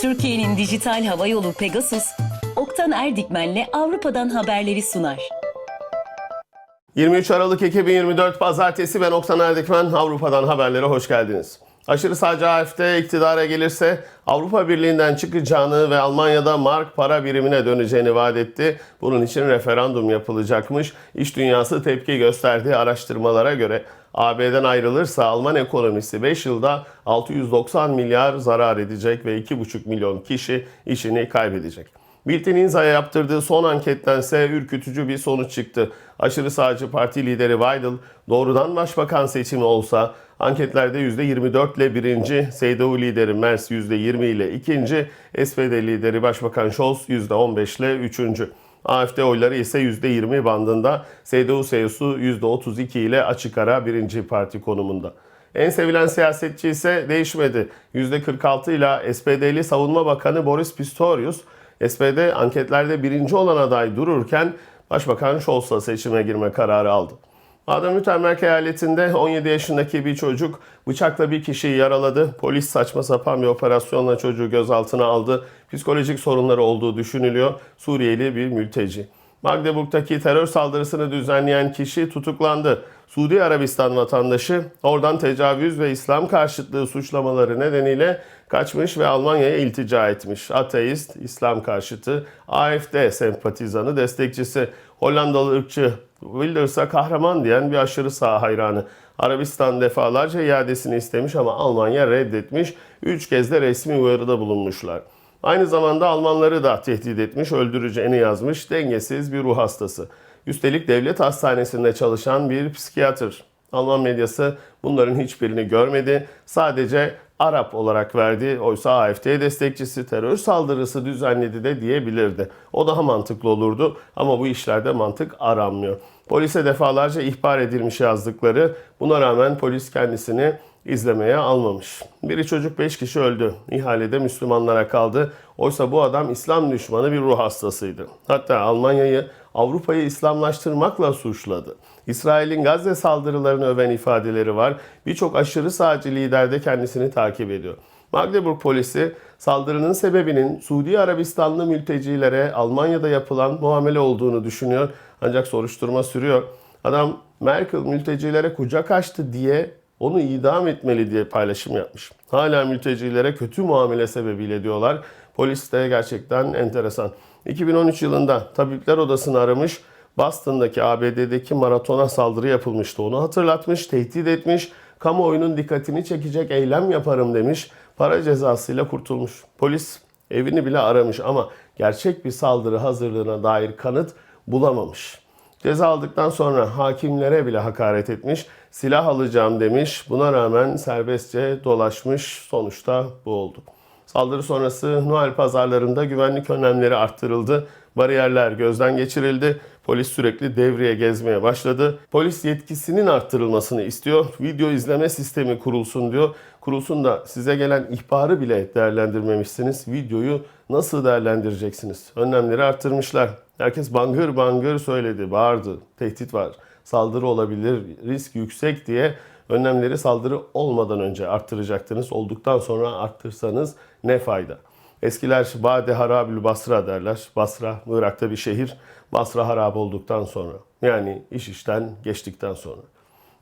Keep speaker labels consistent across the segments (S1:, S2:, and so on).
S1: Türkiye'nin dijital hava yolu Pegasus, Oktan Erdikmen'le Avrupa'dan haberleri sunar.
S2: 23 Aralık 2024 Pazartesi ben Oktan Erdikmen Avrupa'dan haberlere hoş geldiniz. Aşırı sağcı AFD iktidara gelirse Avrupa Birliği'nden çıkacağını ve Almanya'da mark para birimine döneceğini vaat etti. Bunun için referandum yapılacakmış. İş dünyası tepki gösterdiği araştırmalara göre AB'den ayrılırsa Alman ekonomisi 5 yılda 690 milyar zarar edecek ve 2,5 milyon kişi işini kaybedecek. Bülten İnza'ya yaptırdığı son ankettense ürkütücü bir sonuç çıktı. Aşırı sağcı parti lideri Weidel doğrudan başbakan seçimi olsa anketlerde %24 ile birinci, CDU lideri Merz %20 ile ikinci, SPD lideri Başbakan Scholz %15 ile üçüncü. AFD oyları ise %20 bandında, CDU-CSU %32 ile açık ara birinci parti konumunda. En sevilen siyasetçi ise değişmedi. %46 ile SPD'li Savunma Bakanı Boris Pistorius, SPD anketlerde birinci olan aday dururken Başbakan Scholz'la seçime girme kararı aldı. Baden-Württemberg eyaletinde 17 yaşındaki bir çocuk bıçakla bir kişiyi yaraladı. Polis saçma sapan bir operasyonla çocuğu gözaltına aldı. Psikolojik sorunları olduğu düşünülüyor. Suriyeli bir mülteci. Magdeburg'daki terör saldırısını düzenleyen kişi tutuklandı. Suudi Arabistan vatandaşı oradan tecavüz ve İslam karşıtlığı suçlamaları nedeniyle kaçmış ve Almanya'ya iltica etmiş. Ateist, İslam karşıtı, AFD sempatizanı, destekçisi, Hollandalı ırkçı Wilders'a kahraman diyen bir aşırı sağ hayranı. Arabistan defalarca iadesini istemiş ama Almanya reddetmiş. Üç kez de resmi uyarıda bulunmuşlar. Aynı zamanda Almanları da tehdit etmiş, öldüreceğini yazmış, dengesiz bir ruh hastası. Üstelik devlet hastanesinde çalışan bir psikiyatr. Alman medyası bunların hiçbirini görmedi. Sadece Arap olarak verdi. Oysa AFD destekçisi terör saldırısı düzenledi de diyebilirdi. O daha mantıklı olurdu ama bu işlerde mantık aranmıyor. Polise defalarca ihbar edilmiş yazdıkları. Buna rağmen polis kendisini izlemeye almamış. Biri çocuk 5 kişi öldü. İhalede Müslümanlara kaldı. Oysa bu adam İslam düşmanı bir ruh hastasıydı. Hatta Almanya'yı Avrupa'yı İslamlaştırmakla suçladı. İsrail'in Gazze saldırılarını öven ifadeleri var. Birçok aşırı sağcı lider de kendisini takip ediyor. Magdeburg polisi saldırının sebebinin Suudi Arabistanlı mültecilere Almanya'da yapılan muamele olduğunu düşünüyor. Ancak soruşturma sürüyor. Adam Merkel mültecilere kucak açtı diye onu idam etmeli diye paylaşım yapmış. Hala mültecilere kötü muamele sebebiyle diyorlar. Polis de gerçekten enteresan. 2013 yılında tabipler odasını aramış. Boston'daki ABD'deki maratona saldırı yapılmıştı. Onu hatırlatmış, tehdit etmiş. Kamuoyunun dikkatini çekecek eylem yaparım demiş. Para cezasıyla kurtulmuş. Polis evini bile aramış ama gerçek bir saldırı hazırlığına dair kanıt bulamamış. Ceza aldıktan sonra hakimlere bile hakaret etmiş, silah alacağım demiş. Buna rağmen serbestçe dolaşmış. Sonuçta bu oldu. Saldırı sonrası Noel pazarlarında güvenlik önlemleri arttırıldı. Bariyerler gözden geçirildi. Polis sürekli devreye gezmeye başladı. Polis yetkisinin arttırılmasını istiyor. Video izleme sistemi kurulsun diyor. Kurulsun da size gelen ihbarı bile değerlendirmemişsiniz. Videoyu nasıl değerlendireceksiniz? Önlemleri arttırmışlar. Herkes bangır bangır söyledi, bağırdı. Tehdit var, saldırı olabilir, risk yüksek diye önlemleri saldırı olmadan önce arttıracaktınız. Olduktan sonra arttırsanız ne fayda? Eskiler Bade Harabül Basra derler. Basra, Irak'ta bir şehir. Basra harap olduktan sonra. Yani iş işten geçtikten sonra.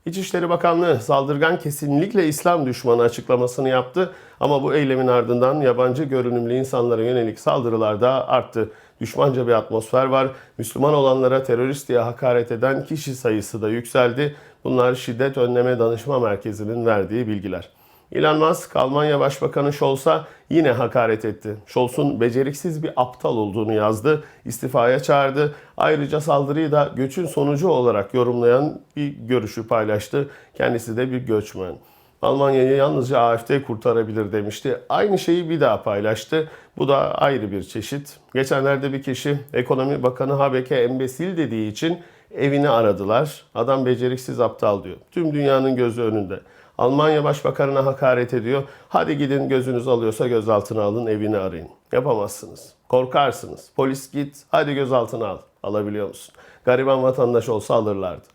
S2: İçişleri Bakanlığı saldırgan kesinlikle İslam düşmanı açıklamasını yaptı ama bu eylemin ardından yabancı görünümlü insanlara yönelik saldırılar da arttı. Düşmanca bir atmosfer var. Müslüman olanlara terörist diye hakaret eden kişi sayısı da yükseldi. Bunlar Şiddet Önleme Danışma Merkezi'nin verdiği bilgiler. Elon Musk, Almanya Başbakanı Scholz'a yine hakaret etti. Scholz'un beceriksiz bir aptal olduğunu yazdı, istifaya çağırdı. Ayrıca saldırıyı da göçün sonucu olarak yorumlayan bir görüşü paylaştı. Kendisi de bir göçmen. Almanya'yı yalnızca AFD kurtarabilir demişti. Aynı şeyi bir daha paylaştı. Bu da ayrı bir çeşit. Geçenlerde bir kişi Ekonomi Bakanı Habeck'e embesil dediği için evini aradılar. Adam beceriksiz aptal diyor. Tüm dünyanın gözü önünde. Almanya Başbakanına hakaret ediyor. Hadi gidin gözünüz alıyorsa gözaltına alın, evini arayın. Yapamazsınız. Korkarsınız. Polis git, hadi gözaltına al. Alabiliyor musun? Gariban vatandaş olsa alırlardı.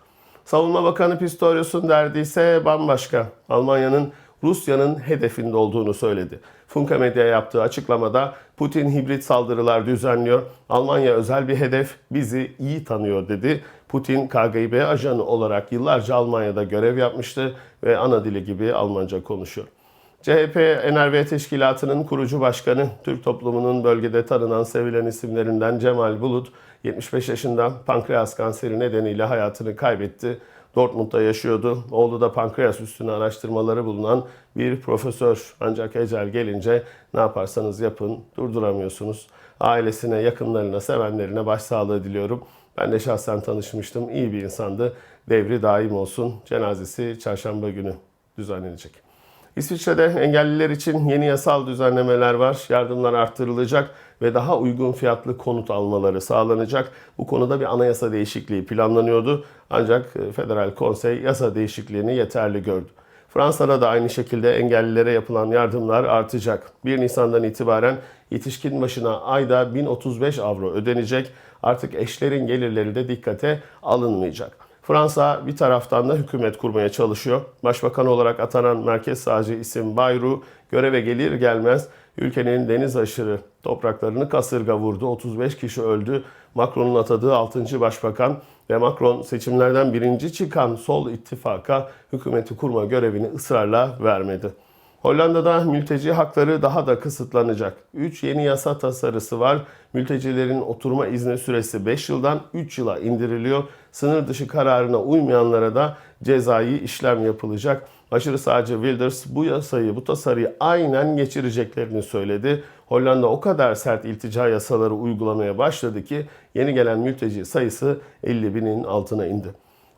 S2: Savunma Bakanı Pistorius'un derdi ise bambaşka. Almanya'nın Rusya'nın hedefinde olduğunu söyledi. Funka Medya yaptığı açıklamada Putin hibrit saldırılar düzenliyor. Almanya özel bir hedef, bizi iyi tanıyor dedi. Putin KGB ajanı olarak yıllarca Almanya'da görev yapmıştı ve ana dili gibi Almanca konuşuyor. CHP NRV Teşkilatı'nın kurucu başkanı, Türk toplumunun bölgede tanınan sevilen isimlerinden Cemal Bulut, 75 yaşında pankreas kanseri nedeniyle hayatını kaybetti. Dortmund'da yaşıyordu. Oğlu da pankreas üstüne araştırmaları bulunan bir profesör. Ancak ecel gelince ne yaparsanız yapın durduramıyorsunuz. Ailesine, yakınlarına, sevenlerine başsağlığı diliyorum. Ben de şahsen tanışmıştım. İyi bir insandı. Devri daim olsun. Cenazesi çarşamba günü düzenlenecek. İsviçre'de engelliler için yeni yasal düzenlemeler var. Yardımlar arttırılacak ve daha uygun fiyatlı konut almaları sağlanacak. Bu konuda bir anayasa değişikliği planlanıyordu. Ancak e, Federal Konsey yasa değişikliğini yeterli gördü. Fransa'da da aynı şekilde engellilere yapılan yardımlar artacak. 1 Nisan'dan itibaren yetişkin başına ayda 1035 avro ödenecek. Artık eşlerin gelirleri de dikkate alınmayacak. Fransa bir taraftan da hükümet kurmaya çalışıyor. Başbakan olarak atanan merkez sağcı isim Bayrou göreve gelir gelmez ülkenin deniz aşırı topraklarını kasırga vurdu. 35 kişi öldü. Macron'un atadığı 6. başbakan ve Macron seçimlerden birinci çıkan sol ittifaka hükümeti kurma görevini ısrarla vermedi. Hollanda'da mülteci hakları daha da kısıtlanacak. 3 yeni yasa tasarısı var. Mültecilerin oturma izni süresi 5 yıldan 3 yıla indiriliyor. Sınır dışı kararına uymayanlara da cezai işlem yapılacak. Aşırı sağcı Wilders bu yasayı, bu tasarıyı aynen geçireceklerini söyledi. Hollanda o kadar sert iltica yasaları uygulamaya başladı ki yeni gelen mülteci sayısı 50 binin altına indi.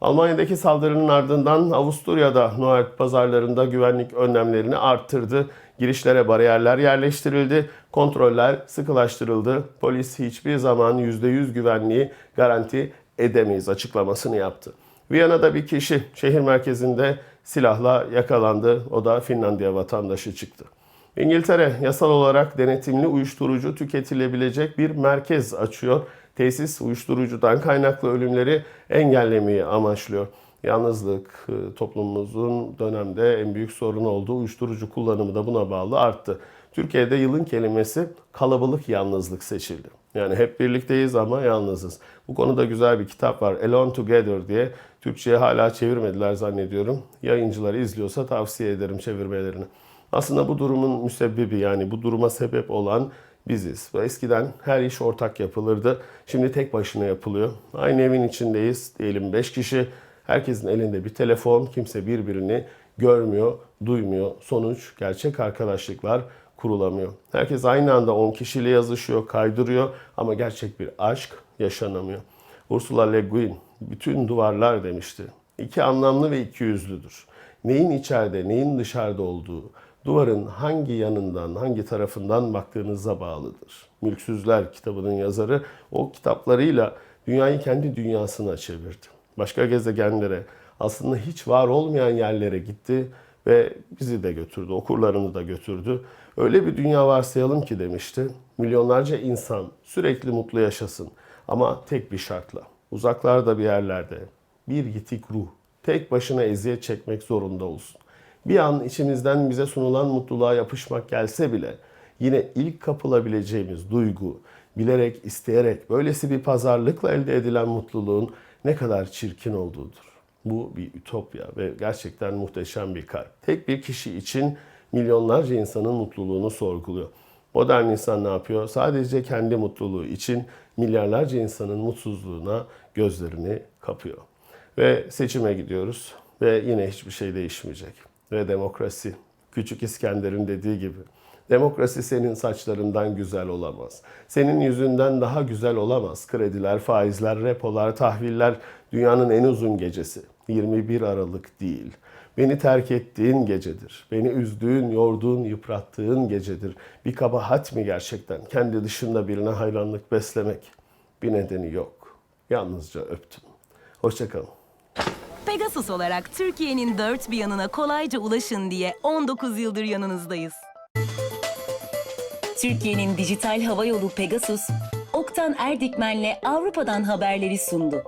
S2: Almanya'daki saldırının ardından Avusturya'da Noel pazarlarında güvenlik önlemlerini arttırdı. Girişlere bariyerler yerleştirildi, kontroller sıkılaştırıldı. Polis hiçbir zaman %100 güvenliği garanti edemeyiz açıklamasını yaptı. Viyana'da bir kişi şehir merkezinde silahla yakalandı. O da Finlandiya vatandaşı çıktı. İngiltere yasal olarak denetimli uyuşturucu tüketilebilecek bir merkez açıyor. Tesis uyuşturucudan kaynaklı ölümleri engellemeyi amaçlıyor. Yalnızlık e, toplumumuzun dönemde en büyük sorunu olduğu uyuşturucu kullanımı da buna bağlı arttı. Türkiye'de yılın kelimesi kalabalık yalnızlık seçildi. Yani hep birlikteyiz ama yalnızız. Bu konuda güzel bir kitap var. Alone Together diye. Türkçe'ye hala çevirmediler zannediyorum. Yayıncılar izliyorsa tavsiye ederim çevirmelerini. Aslında bu durumun müsebbibi yani bu duruma sebep olan biziz. Eskiden her iş ortak yapılırdı. Şimdi tek başına yapılıyor. Aynı evin içindeyiz. Diyelim 5 kişi. Herkesin elinde bir telefon. Kimse birbirini görmüyor, duymuyor. Sonuç gerçek arkadaşlıklar kurulamıyor. Herkes aynı anda 10 kişiyle yazışıyor, kaydırıyor ama gerçek bir aşk yaşanamıyor. Ursula Le Guin bütün duvarlar demişti. İki anlamlı ve iki yüzlüdür. Neyin içeride, neyin dışarıda olduğu, duvarın hangi yanından, hangi tarafından baktığınıza bağlıdır. Mülksüzler kitabının yazarı o kitaplarıyla dünyayı kendi dünyasına çevirdi. Başka gezegenlere, aslında hiç var olmayan yerlere gitti ve bizi de götürdü, okurlarını da götürdü. Öyle bir dünya varsayalım ki demişti. Milyonlarca insan sürekli mutlu yaşasın ama tek bir şartla. Uzaklarda bir yerlerde bir yitik ruh tek başına eziyet çekmek zorunda olsun. Bir an içimizden bize sunulan mutluluğa yapışmak gelse bile yine ilk kapılabileceğimiz duygu, bilerek, isteyerek, böylesi bir pazarlıkla elde edilen mutluluğun ne kadar çirkin olduğudur. Bu bir ütopya ve gerçekten muhteşem bir kalp. Tek bir kişi için milyonlarca insanın mutluluğunu sorguluyor. Modern insan ne yapıyor? Sadece kendi mutluluğu için milyarlarca insanın mutsuzluğuna gözlerini kapıyor. Ve seçime gidiyoruz ve yine hiçbir şey değişmeyecek. Ve demokrasi, Küçük İskender'in dediği gibi, demokrasi senin saçlarından güzel olamaz. Senin yüzünden daha güzel olamaz. Krediler, faizler, repolar, tahviller dünyanın en uzun gecesi. 21 Aralık değil. Beni terk ettiğin gecedir. Beni üzdüğün, yorduğun, yıprattığın gecedir. Bir kabahat mi gerçekten? Kendi dışında birine hayranlık beslemek. Bir nedeni yok. Yalnızca öptüm. Hoşçakalın.
S3: Pegasus olarak Türkiye'nin dört bir yanına kolayca ulaşın diye 19 yıldır yanınızdayız.
S1: Türkiye'nin dijital havayolu Pegasus, Oktan Erdikmen'le Avrupa'dan haberleri sundu.